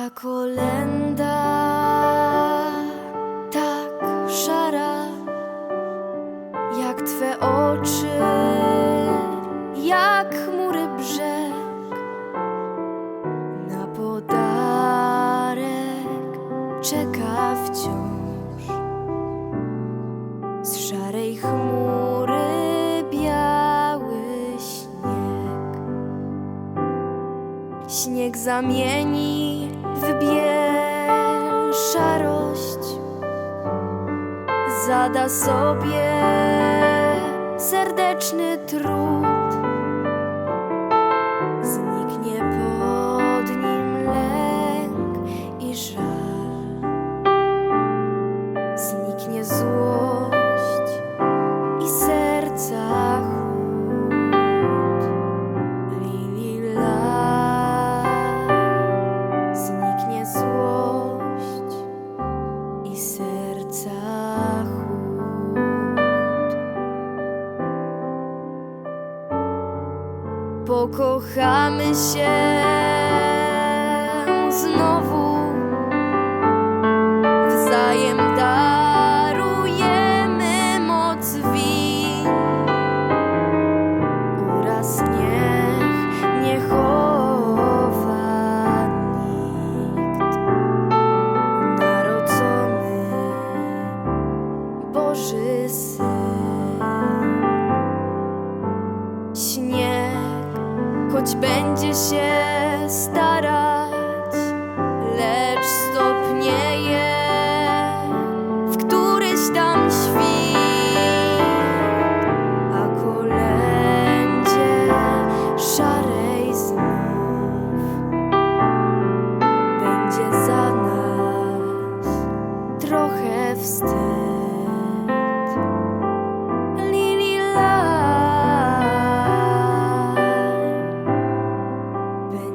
Ta kolenda tak szara, jak twe oczy, jak chmury brzeg. Na podarek czeka wciąż Śnieg zamieni w biel szarość, zada sobie serdeczny trud. Zniknie pod nim lęk i żal, zniknie złość serca chłód. Pokochamy się znowu, Boży Syn. Śnieg, choć będzie się starać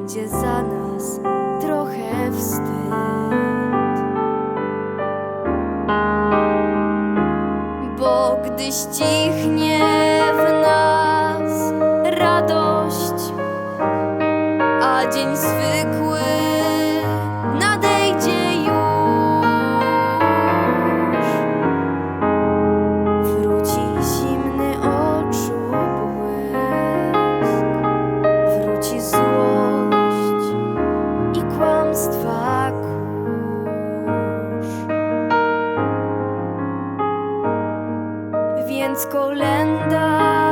będzie za nas trochę wstyd. Bo gdy ścichnie w nas radość, a dzień zwykły Italiens Golländer.